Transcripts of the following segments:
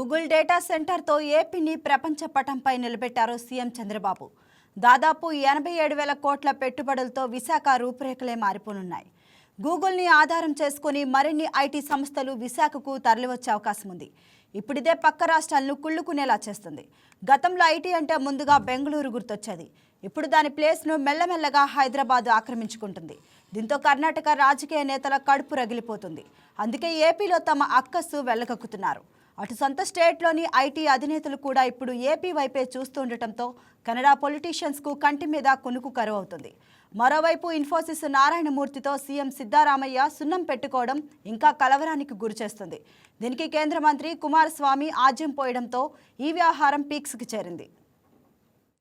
Google data సెంటర్తో ఏపీని ప్రపంచ పటంపై నిలబెట్టారు సీఎం చంద్రబాబు. దాదాపు ఎనభై ఏడు వేల కోట్ల పెట్టుబడులతో విశాఖ రూపురేఖలే మారిపోనున్నాయి. గూగుల్ని ఆధారం చేసుకుని మరిన్ని ఐటీ సంస్థలు విశాఖకు తరలివచ్చే అవకాశం ఉంది. ఇప్పుడిదే పక్క రాష్ట్రాలను కుళ్ళుకునేలా చేస్తుంది. గతంలో ఐటీ అంటే ముందుగా బెంగళూరు గుర్తొచ్చేది. ఇప్పుడు దాని ప్లేస్ను మెల్లమెల్లగా హైదరాబాద్ ఆక్రమించుకుంటుంది. దీంతో కర్ణాటక రాజకీయ నేతల కడుపు రగిలిపోతుంది. అందుకే ఏపీలో తమ అక్కస్సు వెళ్ళగక్కుతున్నారు అటు సొంత స్టేట్లోని ఐటీ అధినేతలు కూడా ఇప్పుడు ఏపీ వైపే చూస్తుండటంతో కెనడా పొలిటీషియన్స్కు కంటి మీద కునుకు కరువు అవుతుంది మరోవైపు ఇన్ఫోసిస్ నారాయణమూర్తితో సీఎం సిద్ధారామయ్య సున్నం పెట్టుకోవడం ఇంకా కలవరానికి గురిచేస్తుంది దీనికి కేంద్ర మంత్రి కుమారస్వామి ఆజ్యం పోయడంతో ఈ వ్యవహారం పీక్స్కి చేరింది.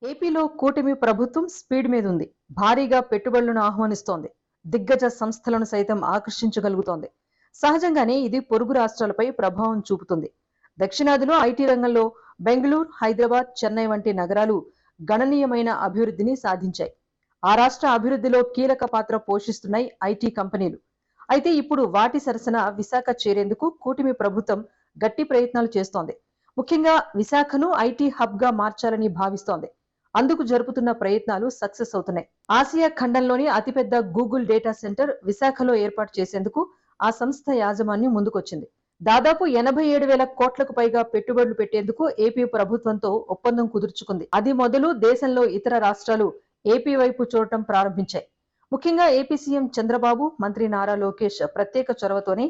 ఏపీలో కూటమి ప్రభుత్వం స్పీడ్ మీద ఉంది. భారీగా పెట్టుబడులను ఆహ్వానిస్తోంది. దిగ్గజ సంస్థలను సైతం ఆకర్షించగలుగుతోంది. సహజంగానే ఇది పొరుగు రాష్ట్రాలపై ప్రభావం చూపుతుంది. దక్షిణాదిలో ఐటీ రంగంలో బెంగళూరు హైదరాబాద్ చెన్నై వంటి నగరాలు గణనీయమైన అభివృద్ధిని సాధించాయి. ఆ రాష్ట్ర అభివృద్ధిలో కీలక పాత్ర పోషిస్తున్నాయి ఐటీ కంపెనీలు. అయితే ఇప్పుడు వాటి సరసన విశాఖ చేరేందుకు కూటమి ప్రభుత్వం గట్టి ప్రయత్నాలు చేస్తోంది. ముఖ్యంగా విశాఖను ఐటీ హబ్గా మార్చాలని భావిస్తోంది. అందుకు జరుపుతున్న ప్రయత్నాలు సక్సెస్ అవుతున్నాయి. ఆసియా ఖండంలోని అతిపెద్ద గూగుల్ డేటా సెంటర్ విశాఖలో ఏర్పాటు చేసేందుకు ఆ సంస్థ యాజమాన్యం ముందుకొచ్చింది. దాదాపు ఎనభై ఏడు వేల కోట్లకు పైగా పెట్టుబడులు పెట్టేందుకు ఏపీ ప్రభుత్వంతో ఒప్పందం కుదుర్చుకుంది. అది మొదలు దేశంలో ఇతర రాష్ట్రాలు ఏపీ వైపు చూడటం ప్రారంభించాయి. ముఖ్యంగా ఏపీ సీఎం చంద్రబాబు మంత్రి నారా లోకేష్ ప్రత్యేక చొరవతోనే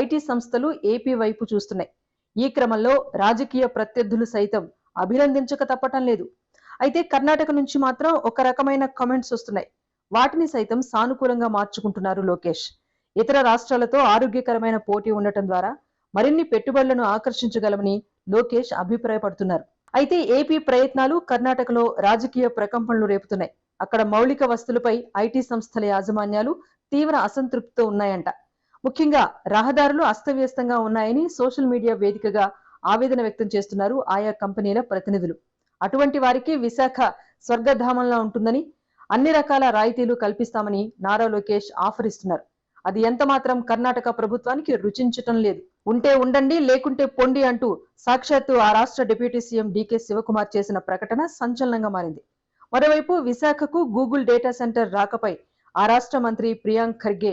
ఐటీ సంస్థలు ఏపీ వైపు చూస్తున్నాయి. ఈ క్రమంలో రాజకీయ ప్రత్యర్థులు సైతం అభినందించక తప్పటం లేదు. అయితే కర్ణాటక నుంచి మాత్రం ఒక రకమైన కమెంట్స్ వస్తున్నాయి. వాటిని సైతం సానుకూలంగా మార్చుకుంటున్నారు లోకేష్. ఇతర రాష్ట్రాలతో ఆరోగ్యకరమైన పోటీ ఉండటం ద్వారా మరిన్ని పెట్టుబడులను ఆకర్షించగలమని లోకేష్ అభిప్రాయపడుతున్నారు. అయితే ఏపీ ప్రయత్నాలు కర్ణాటకలో రాజకీయ ప్రకంపనలు రేపుతున్నాయి. అక్కడ మౌలిక వస్తువులపై ఐటీ సంస్థల యాజమాన్యాలు తీవ్ర అసంతృప్తితో ఉన్నాయంట. ముఖ్యంగా రహదారులు అస్తవ్యస్తంగా ఉన్నాయని సోషల్ మీడియా వేదికగా ఆవేదన వ్యక్తం చేస్తున్నారు ఆయా కంపెనీల ప్రతినిధులు. అటువంటి వారికి విశాఖ స్వర్గధామంలా ఉంటుందని అన్ని రకాల రాయితీలు కల్పిస్తామని నారా లోకేష్ ఆఫర్ ఇస్తున్నారు అది ఎంత మాత్రం కర్ణాటక ప్రభుత్వానికి రుచించటం లేదు. ఉంటే ఉండండి లేకుంటే పొండి అంటూ సాక్షాత్తు ఆ రాష్ట్ర డిప్యూటీ సీఎం డీకే శివకుమార్ చేసిన ప్రకటన సంచలనంగా మారింది. మరోవైపు విశాఖకు గూగుల్ డేటా సెంటర్ రాకపై ఆ రాష్ట్ర మంత్రి ప్రియాంక్ ఖర్గే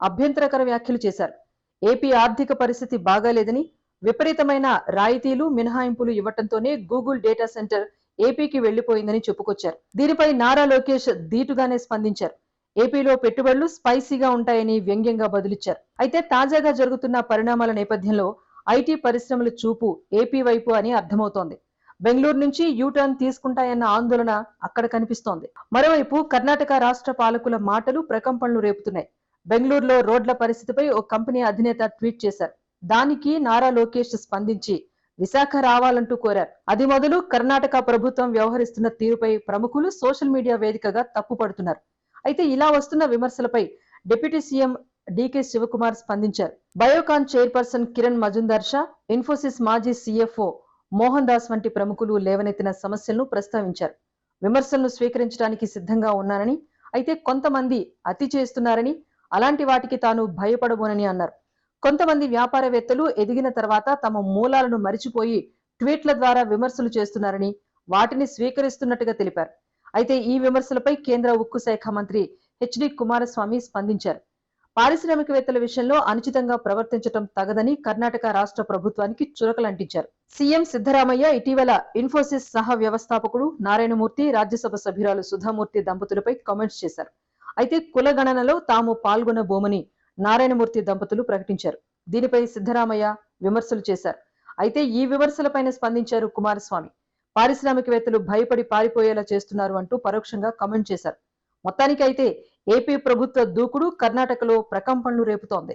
అభ్యంతరకర వ్యాఖ్యలు చేశారు. ఏపీ ఆర్థిక పరిస్థితి బాగాలేదని విపరీతమైన రాయితీలు మినహాయింపులు ఇవ్వటంతోనే గూగుల్ డేటా సెంటర్ ఏపీకి వెళ్ళిపోయిందని చెప్పుకొచ్చారు. దీనిపై నారా లోకేష్ ధీటుగానే స్పందించారు. ఏపీలో పెట్టుబడులు స్పైసీగా ఉంటాయని వ్యంగ్యంగా బదులిచ్చారు. అయితే తాజాగా జరుగుతున్న పరిణామాల నేపథ్యంలో ఐటీ పరిశ్రమల చూపు ఏపీ వైపు అని అర్థమవుతోంది. బెంగళూరు నుంచి యూటర్న్ తీసుకుంటాయన్న ఆందోళన అక్కడ కనిపిస్తోంది. మరోవైపు కర్ణాటక రాష్ట్ర పాలకుల మాటలు ప్రకంపనలు రేపుతున్నాయి. బెంగళూరులో రోడ్ల పరిస్థితిపై ఓ కంపెనీ అధినేత ట్వీట్ చేశారు. దానికి నారా లోకేష్ స్పందించి విశాఖ రావాలంటూ కోరారు. అది మొదలు కర్ణాటక ప్రభుత్వం వ్యవహరిస్తున్న తీరుపై ప్రముఖులు సోషల్ మీడియా వేదికగా తప్పుపడుతున్నారు అయితే ఇలా వస్తున్న విమర్శలపై డిప్యూటీ సీఎం డికే శివకుమార్ స్పందించారు. బయోకాన్ చైర్పర్సన్ కిరణ్ మజుందార్ షా ఇన్ఫోసిస్ మాజీ సీఎఫ్ఓ మోహన్ దాస్ వంటి ప్రముఖులు లేవనెత్తిన సమస్యలను ప్రస్తావించారు. విమర్శలను స్వీకరించడానికి సిద్ధంగా ఉన్నానని అయితే కొంతమంది అతి చేస్తున్నారని అలాంటి వాటికి తాను భయపడబోనని అన్నారు. కొంతమంది వ్యాపారవేత్తలు ఎదిగిన తర్వాత తమ మూలాలను మరిచిపోయి ట్వీట్ల ద్వారా విమర్శలు చేస్తున్నారని వాటిని స్వీకరిస్తున్నట్టుగా తెలిపారు. అయితే ఈ విమర్శలపై కేంద్ర ఉక్కు శాఖ మంత్రి హెచ్డి కుమారస్వామి స్పందించారు. పారిశ్రామికవేత్తల విషయంలో అనుచితంగా ప్రవర్తించడం తగదని కర్ణాటక రాష్ట్ర ప్రభుత్వానికి చురకలంటించారు. సీఎం సిద్దరామయ్య ఇటీవల ఇన్ఫోసిస్ సహ వ్యవస్థాపకుడు నారాయణమూర్తి రాజ్యసభ సభ్యురాలు సుధామూర్తి దంపతులపై కామెంట్స్ చేశారు. అయితే కులగణనలో తాము పాల్గొనబోమని నారాయణమూర్తి దంపతులు ప్రకటించారు. దీనిపై సిద్ధరామయ్య విమర్శలు చేశారు. అయితే ఈ విమర్శలపైన స్పందించారు కుమారస్వామి. పారిశ్రామికవేత్తలు భయపడి పారిపోయేలా చేస్తున్నారు అంటూ పరోక్షంగా కామెంట్ చేశారు. మొత్తానికైతే ఏపీ ప్రభుత్వ దూకుడు కర్ణాటకలో ప్రకంపనలు రేపుతోంది.